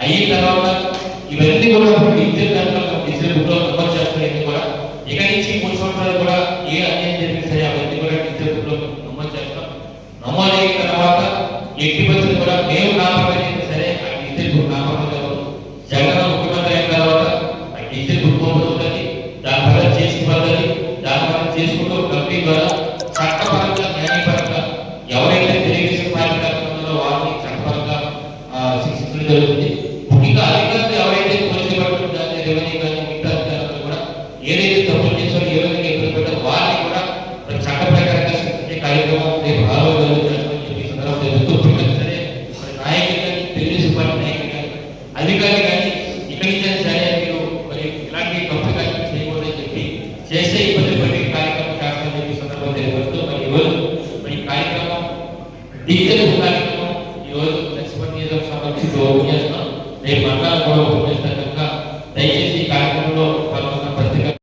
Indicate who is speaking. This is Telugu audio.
Speaker 1: అయిన తర్వాత ఇవన్నీ కూడా డిజిటల్ దాంట్లో డిజిటల్ బుక్లో నమోదు చేస్తున్నాయి కూడా. ఇక నుంచి మూడు సంవత్సరాలు కూడా ఏ అన్యాయం జగన్ ముఖ్యమంత్రి అయిన తర్వాత ఆ డిజిటల్ బుక్ Disebut. డీజిల్ కార్యక్రమం ఈరోజు మున్సిపల్ నియోజకవర్గం సంబంధించి చేస్తున్నాం రేపు మరణాలు కూడా ఉపయోగిస్తాం కనుక దయచేసి ఈ కార్యక్రమంలో